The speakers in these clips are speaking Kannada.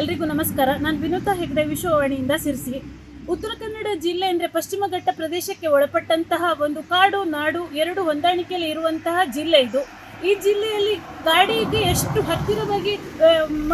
ಎಲ್ರಿಗೂ ನಮಸ್ಕಾರ. ನಾನು ವಿನೂತಾ ಹೆಗ್ಡೆ ವಿಶ್ವವಾಣಿಯಿಂದ ಸಿರಿಸಿ ಉತ್ತರ ಕನ್ನಡ ಜಿಲ್ಲೆ ಅಂದರೆ ಪಶ್ಚಿಮ ಘಟ್ಟ ಪ್ರದೇಶಕ್ಕೆ ಒಳಪಟ್ಟಂತಹ ಒಂದು ಕಾಡು, ನಾಡು, ಎರಡು ಹೊಂದಾಣಿಕೆಯಲ್ಲಿ ಇರುವಂತಹ ಜಿಲ್ಲೆ ಇದು. ಈ ಜಿಲ್ಲೆಯಲ್ಲಿ ಗಾಡಿಗೆ ಎಷ್ಟು ಹತ್ತಿರವಾಗಿ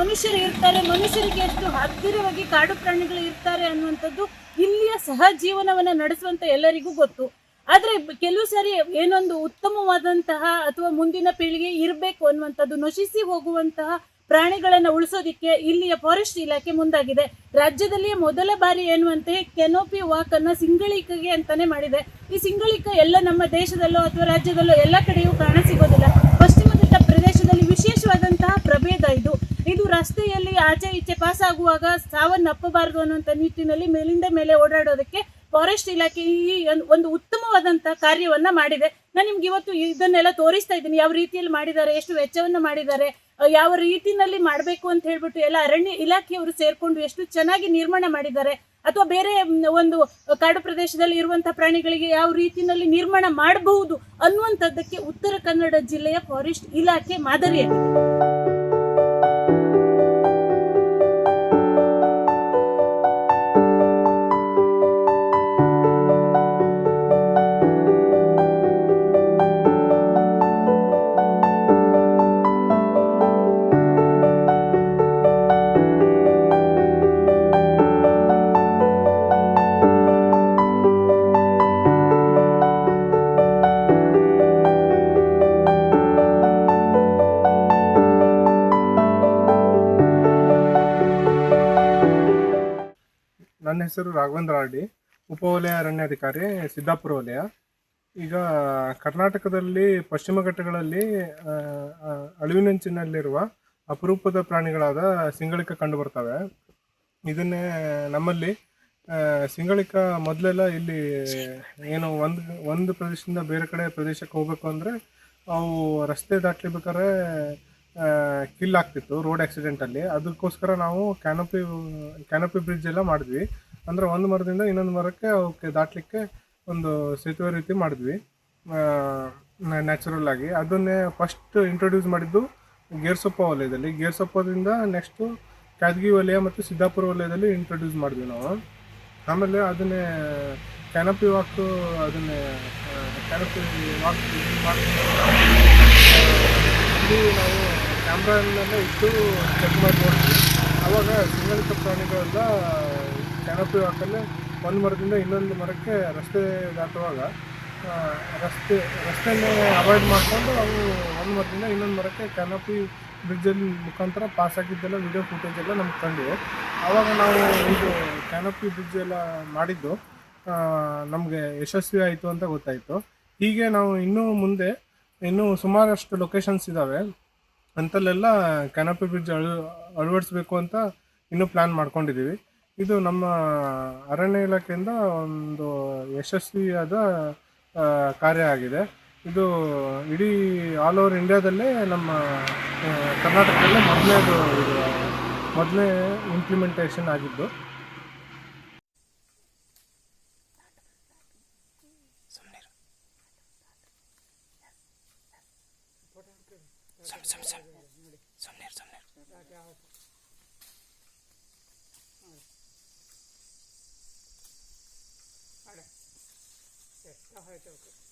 ಮನುಷ್ಯರು ಇರ್ತಾರೆ, ಮನುಷ್ಯರಿಗೆ ಎಷ್ಟು ಹತ್ತಿರವಾಗಿ ಕಾಡು ಪ್ರಾಣಿಗಳು ಇರ್ತಾರೆ ಅನ್ನುವಂಥದ್ದು ಇಲ್ಲಿಯ ಸಹಜೀವನವನ್ನು ನಡೆಸುವಂಥ ಎಲ್ಲರಿಗೂ ಗೊತ್ತು. ಆದರೆ ಕೆಲವು ಸಾರಿ ಏನೊಂದು ಉತ್ತಮವಾದಂತಹ ಅಥವಾ ಮುಂದಿನ ಪೀಳಿಗೆ ಇರಬೇಕು ಅನ್ನುವಂಥದ್ದು ನಶಿಸಿ ಹೋಗುವಂತಹ ಪ್ರಾಣಿಗಳನ್ನು ಉಳಿಸೋದಿಕ್ಕೆ ಇಲ್ಲಿಯ ಫಾರೆಸ್ಟ್ ಇಲಾಖೆ ಮುಂದಾಗಿದೆ. ರಾಜ್ಯದಲ್ಲಿಯೇ ಮೊದಲ ಬಾರಿ ಎನ್ನುವಂತೆ ಕೆನೋಪಿ ವಾಕ್ ಅನ್ನ ಸಿಂಗಳಿಕೆಗೆ ಅಂತಾನೆ ಮಾಡಿದೆ. ಈ ಸಿಂಗಳಿಕ ಎಲ್ಲ ನಮ್ಮ ದೇಶದಲ್ಲೋ ಅಥವಾ ರಾಜ್ಯದಲ್ಲೋ ಎಲ್ಲ ಕಡೆಯೂ ಕಾಣ ಸಿಗೋದಿಲ್ಲ. ಪಶ್ಚಿಮ ಪ್ರದೇಶದಲ್ಲಿ ವಿಶೇಷವಾದಂತಹ ಪ್ರಭೇದ ಇದು. ಇದು ರಸ್ತೆಯಲ್ಲಿ ಆಚೆ ಈಚೆ ಪಾಸ್ ಆಗುವಾಗ ಸಾವನ್ನಪ್ಪಬಾರದು ಅನ್ನುವಂಥ ನಿಟ್ಟಿನಲ್ಲಿ ಮೇಲಿಂದ ಮೇಲೆ ಓಡಾಡೋದಕ್ಕೆ ಫಾರೆಸ್ಟ್ ಇಲಾಖೆ ಈ ಒಂದು ಉತ್ತಮವಾದಂತಹ ಕಾರ್ಯವನ್ನ ಮಾಡಿದೆ. ನಾನು ನಿಮ್ಗೆ ಇವತ್ತು ಇದನ್ನೆಲ್ಲ ತೋರಿಸ್ತಾ ಇದ್ದೀನಿ. ಯಾವ ರೀತಿಯಲ್ಲಿ ಮಾಡಿದ್ದಾರೆ, ಎಷ್ಟು ವೆಚ್ಚವನ್ನು ಮಾಡಿದ್ದಾರೆ ಯಾವ ರೀತಿನಲ್ಲಿ ಮಾಡಬೇಕು ಅಂತ ಹೇಳ್ಬಿಟ್ಟು ಎಲ್ಲ ಅರಣ್ಯ ಇಲಾಖೆಯವರು ಸೇರ್ಕೊಂಡು ಎಷ್ಟು ಚೆನ್ನಾಗಿ ನಿರ್ಮಾಣ ಮಾಡಿದ್ದಾರೆ ಅಥವಾ ಬೇರೆ ಒಂದು ಕಾಡು ಪ್ರದೇಶದಲ್ಲಿ ಇರುವಂತಹ ಪ್ರಾಣಿಗಳಿಗೆ ಯಾವ ರೀತಿನಲ್ಲಿ ನಿರ್ಮಾಣ ಮಾಡಬಹುದು ಅನ್ನುವಂಥದ್ದಕ್ಕೆ ಉತ್ತರ ಕನ್ನಡ ಜಿಲ್ಲೆಯ ಫಾರೆಸ್ಟ್ ಇಲಾಖೆ ಮಾದರಿಯಾಗಿದೆ. ಹೆಸರು ರಾಘವೇಂದ್ರ ಆರ್ಡಿ ಉಪವಲಯ ಅರಣ್ಯಾಧಿಕಾರಿ ಸಿದ್ದಾಪುರ ವಲಯ. ಈಗ ಕರ್ನಾಟಕದಲ್ಲಿ ಪಶ್ಚಿಮ ಘಟ್ಟಗಳಲ್ಲಿ ಅಳಿವಿನಂಚಿನಲ್ಲಿರುವ ಅಪರೂಪದ ಪ್ರಾಣಿಗಳಾದ ಸಿಂಗಳಿಕ ಕಂಡು ಬರ್ತವೆ. ಇದನ್ನೇ ನಮ್ಮಲ್ಲಿ ಸಿಂಗಳಿಕ ಮೊದಲೆಲ್ಲ ಇಲ್ಲಿ ಏನು ಒಂದು ಒಂದು ಪ್ರದೇಶದಿಂದ ಬೇರೆ ಕಡೆ ಪ್ರದೇಶಕ್ಕೆ ಹೋಗಬೇಕು ಅಂದರೆ ಅವು ರಸ್ತೆ ದಾಟ್ಲಿಬೇಕಾದ್ರೆ ಕಿಲ್ ಆಗ್ತಿತ್ತು ರೋಡ್ ಆಕ್ಸಿಡೆಂಟಲ್ಲಿ. ಅದಕ್ಕೋಸ್ಕರ ನಾವು ಕ್ಯಾನೋಪಿ ಕ್ಯಾನೋಪಿ ಬ್ರಿಡ್ಜ್ ಎಲ್ಲ ಮಾಡಿದ್ವಿ. ಅಂದರೆ ಒಂದು ಮರದಿಂದ ಇನ್ನೊಂದು ಮರಕ್ಕೆ ಅವಕ್ಕೆ ದಾಟಲಿಕ್ಕೆ ಒಂದು ಸೇತುವೆ ರೀತಿ ಮಾಡಿದ್ವಿ. ನ್ಯಾಚುರಲ್ ಆಗಿ. ಅದನ್ನೇ ಫಸ್ಟ್ ಇಂಟ್ರೊಡ್ಯೂಸ್ ಮಾಡಿದ್ದು ಗೇರ್ಸೊಪ್ಪ ವಲಯದಲ್ಲಿ. ಗೇರ್ಸೊಪ್ಪದಿಂದ ನೆಕ್ಸ್ಟು ಕ್ಯಾದಗಿ ವಲಯ ಮತ್ತು ಸಿದ್ದಾಪುರ ವಲಯದಲ್ಲಿ ಇಂಟ್ರೊಡ್ಯೂಸ್ ಮಾಡಿದ್ವಿ ನಾವು. ಆಮೇಲೆ ಅದನ್ನೇ ಕ್ಯಾನಪಿ ವಾಕ್ ಅದನ್ನೇ ಕ್ಯಾನಪಿ ವಾಕ್ ಮಾಡಿ ನಾವು ಕ್ಯಾಮ್ರಾನೆಲ್ಲ ಇಟ್ಟು ಚೆಕ್ ಮಾಡಿ ನೋಡ್ತೀವಿ ಆವಾಗ ಪ್ರಾಣಿಗಳಿಂದ ಪ್ರಾಣಿಗಳೆಲ್ಲ ಕ್ಯಾನಪಿ ವಾಕಲ್ಲಿ ಒಂದು ಮರದಿಂದ ಇನ್ನೊಂದು ಮರಕ್ಕೆ ರಸ್ತೆ ದಾಟುವಾಗ ರಸ್ತೆ, ರಸ್ತೆಯನ್ನೇ ಅವಾಯ್ಡ್ ಮಾಡಿಕೊಂಡು ಅವು ಒಂದು ಮರದಿಂದ ಇನ್ನೊಂದು ಮರಕ್ಕೆ ಕ್ಯಾನಪಿ ಬ್ರಿಡ್ಜಲ್ಲಿ ಮುಖಾಂತರ ಪಾಸ್ ಆಗಿದ್ದೆಲ್ಲ ವಿಡಿಯೋ ಫುಟೇಜ್ ಎಲ್ಲ ನಮ್ಗೆ ಕಂಡಿವೆ. ಆವಾಗ ನಾವು ಇದು ಕ್ಯಾನಪಿ ಬ್ರಿಡ್ಜ್ ಎಲ್ಲ ಮಾಡಿದ್ದು ನಮಗೆ ಯಶಸ್ವಿ ಆಯಿತು ಅಂತ ಗೊತ್ತಾಯಿತು. ಹೀಗೆ ನಾವು ಇನ್ನೂ ಮುಂದೆ ಇನ್ನೂ ಸುಮಾರಷ್ಟು ಲೊಕೇಶನ್ಸ್ ಇದ್ದಾವೆ ಅಂತಲ್ಲೆಲ್ಲ ಕ್ಯಾನಪಿ ಬ್ರಿಡ್ಜ್ ಅಳ, ಅಳವಡಿಸ್ಬೇಕು ಅಂತ ಇನ್ನೂ ಪ್ಲ್ಯಾನ್ ಮಾಡ್ಕೊಂಡಿದ್ದೀವಿ. ಇದು ನಮ್ಮ ಅರಣ್ಯ ಇಲಾಖೆಯಿಂದ ಒಂದು ಯಶಸ್ವಿಯಾದ ಕಾರ್ಯ ಆಗಿದೆ. ಇದು ಇಡೀ ಆಲ್ ಓವರ್ ಇಂಡಿಯಾದಲ್ಲೇ ನಮ್ಮ ಕರ್ನಾಟಕದಲ್ಲೇ ಮೊದಲನೇದು ಇದು ಮೊದಲನೇ ಇಂಪ್ಲಿಮೆಂಟೇಷನ್ ಆಗಿದ್ದು. して下生えておく。